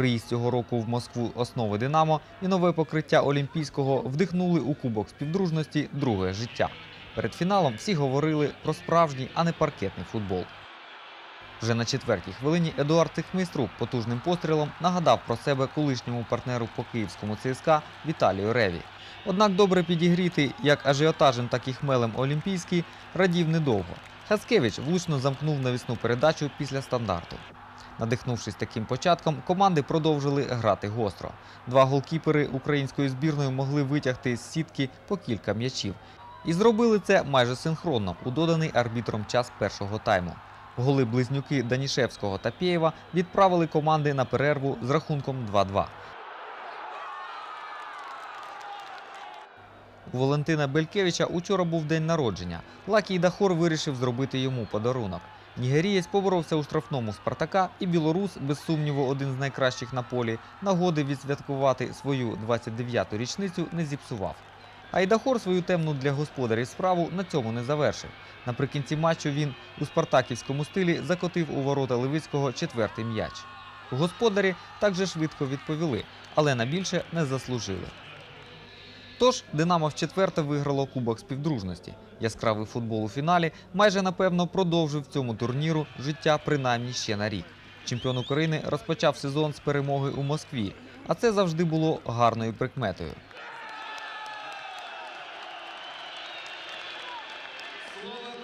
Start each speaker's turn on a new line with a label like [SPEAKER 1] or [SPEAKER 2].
[SPEAKER 1] Приїзд цього року в Москву основи Динамо і нове покриття Олімпійського вдихнули у Кубок співдружності друге життя. Перед фіналом всі говорили про справжній, а не паркетний футбол. Вже на четвертій хвилині Едуард Тихмистру потужним пострілом нагадав про себе колишньому партнеру по київському ЦСКА Віталію Реві. Однак добре підігріти як ажіотажем, так і хмелем Олімпійський радів недовго. Хацкевич влучно замкнув навісну передачу після стандарту. Надихнувшись таким початком, команди продовжили грати гостро. Два голкіпери української збірної могли витягти з сітки по кілька м'ячів. І зробили це майже синхронно у доданий арбітром час першого тайму. Голи близнюки Данішевського та Пєєва відправили команди на перерву з рахунком 2-2. У Валентина Белькевича учора був день народження. Лакій Дахор вирішив зробити йому подарунок. Нігерієць поборовся у штрафному Спартака, і білорус, без сумніву, один з найкращих на полі, нагоди відсвяткувати свою 29-ту річницю не зіпсував. Айдахор свою темну для господарів справу на цьому не завершив. Наприкінці матчу він у спартаківському стилі закотив у ворота Левицького четвертий м'яч. Господарі також швидко відповіли, але на більше не заслужили. Тож Динамо вчетверте виграло Кубок співдружності. Яскравий футбол у фіналі майже напевно продовжив цьому турніру життя принаймні ще на рік. Чемпіон України розпочав сезон з перемоги у Москві, а це завжди було гарною прикметою. Слово